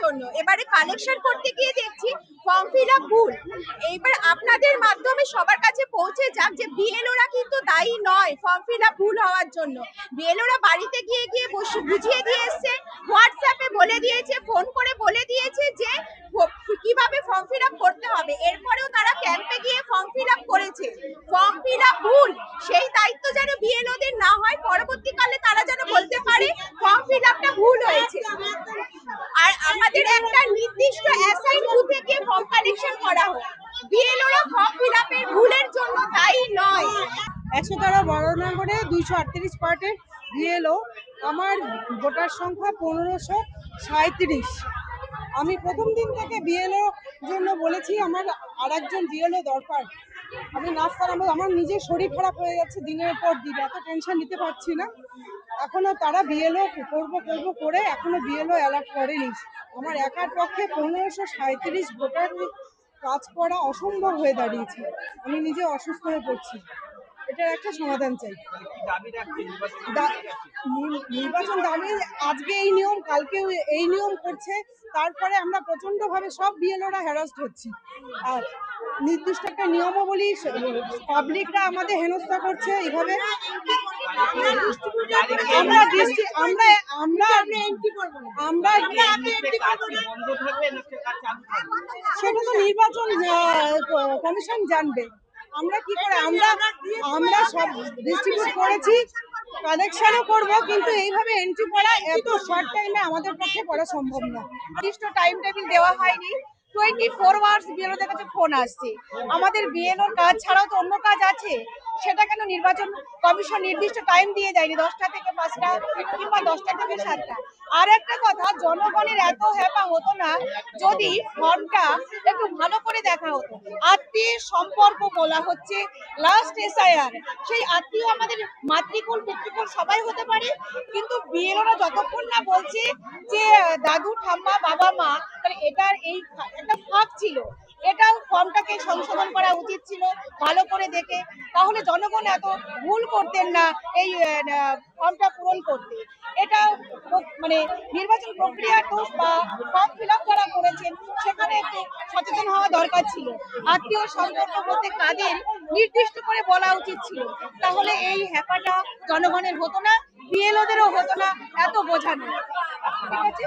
জন্য। এবারে কালেকশন করতে গিয়ে দেখছি ফর্ম ফিল আপ ভুল। এইবার আপনাদের মাধ্যমে সবার কাছে পৌঁছে যাক যে বিএলওরা কিন্তু দায়ী নয় ফর্ম ফিল আপ ভুল হওয়ার জন্য। বিএলওরা বাড়িতে গিয়ে গিয়ে বসে বুঝিয়ে দিয়ে এসছে হোয়াটসঅ্যাপে বলে দিয়েছে ফোন করে বলে দিয়েছে যে কীভাবে ফর্ম ফিল আপ করতে হবে। এরপরেও তারা ক্যাম্পে গিয়ে ফর্ম ফিল আপ করেছে। ফর্ম ফিল আপ ভুল, সেই দায়িত্ব যেন বিএলওদের না হয় পরবর্তীকালে তারা যেন বলতে পারে ফর্ম ফিল আপটা ভুল হয়েছে আর আমাদের একটা নির্দিষ্ট অ্যাসাইন বুথে গিয়ে ফর্ম কালেকশন করা হয় বিএলওরা ফর্ম ফিল আপের ভুলের জন্য দায়ী নয়। একশো তেরো বড়নগরে দুইশো আটত্রিশ পার্টের বিএলও আমার ভোটার সংখ্যা পনেরোশো সাঁত্রিশ আমি প্রথম দিন থেকে বিএলও জন্য বলেছি, আমার আর একজন বিএলও দরকার। আমি নাচ করাবো আমার নিজের শরীর খারাপ হয়ে যাচ্ছে, দিনের পর দিন, এত টেনশন নিতে পারছি না। এখনও তারা বিএলও করব করব করে এখনও বিএলও অ্যালার্ট করেনি। আমার একার পক্ষে পনেরোশো সাঁত্রিশ ভোটার কাজ করা অসম্ভব হয়ে দাঁড়িয়েছে। আমি নিজে অসুস্থ হয়ে পড়ছি। এটার একটা সমাধান চাই। নির্বাচন দাবি আজকে এই নিয়ম কালকে এই নিয়ম করছে। তারপরে আমরা প্রচণ্ড ভাবে সব বিএলওরা হ্যারাস্ট হচ্ছি। আর নির্দিষ্ট একটা নিয়মাবলী পাবলিকরা আমাদের হেনস্থা করছে এইভাবে। আমরা দৃষ্টি- আমরা আমরা আমরা সেটা তো নির্বাচন কমিশন জানবে। আমরা কি করে আমরা আমরা সব ডিস্ট্রিবিউট করেছি কালেকশনও করব কিন্তু এইভাবে এন্ট্রি করা এত শর্ট টাইমে আমাদের পক্ষে করা সম্ভব না। নির্দিষ্ট টাইম টেবিল দেওয়া হয়নি। টোয়েন্টি ফোর আওয়ার্স বিএলওদের কাছে ফোন আসছে। আমাদের বিএলওর কাজ ছাড়াও তো অন্য কাজ আছে। সেটা কেন নির্বাচন কমিশন নির্দিষ্ট টাইম দিয়ে দেয়নি? দশটা থেকে পাঁচটা কিংবা দশটা থেকে সাতটা। আর একটা কথা, জনগণের এত হ্যাপা হতো না, যদি ফর্মটা একটু ভালো করে দেখা হতো। আত্মীয় সম্পর্ক বলা হচ্ছে লাস্ট এসআইআর সেই আত্মীয় আমাদের মাতৃকুল, পিতৃকুল সবাই হতে পারে, কিন্তু বিএলওরা যতক্ষণ না বলছে যে, দাদু, ঠাম্মা, বাবা, মা এটার এই একটা ফাঁক ছিল। এটাও ফর্মটাকে সংশোধন করা উচিত ছিল, ভালো করে দেখে। তাহলে জনগণ এত ভুল করতেন না, এই ফর্মটা পূরণ করতে। এটা মানে নির্বাচন প্রক্রিয়া দোষ বা ফর্ম ফিল আপ যারা করেছেন, সেখানে একটু সচেতন হওয়া দরকার ছিল। আত্মীয় সম্পর্ক বলতে কাদের নির্দিষ্ট করে বলা উচিত ছিল। তাহলে এই হ্যাপাটা জনগণের হতো না, বিএলওদেরও হতো না, এত বোঝানো। ঠিক আছে?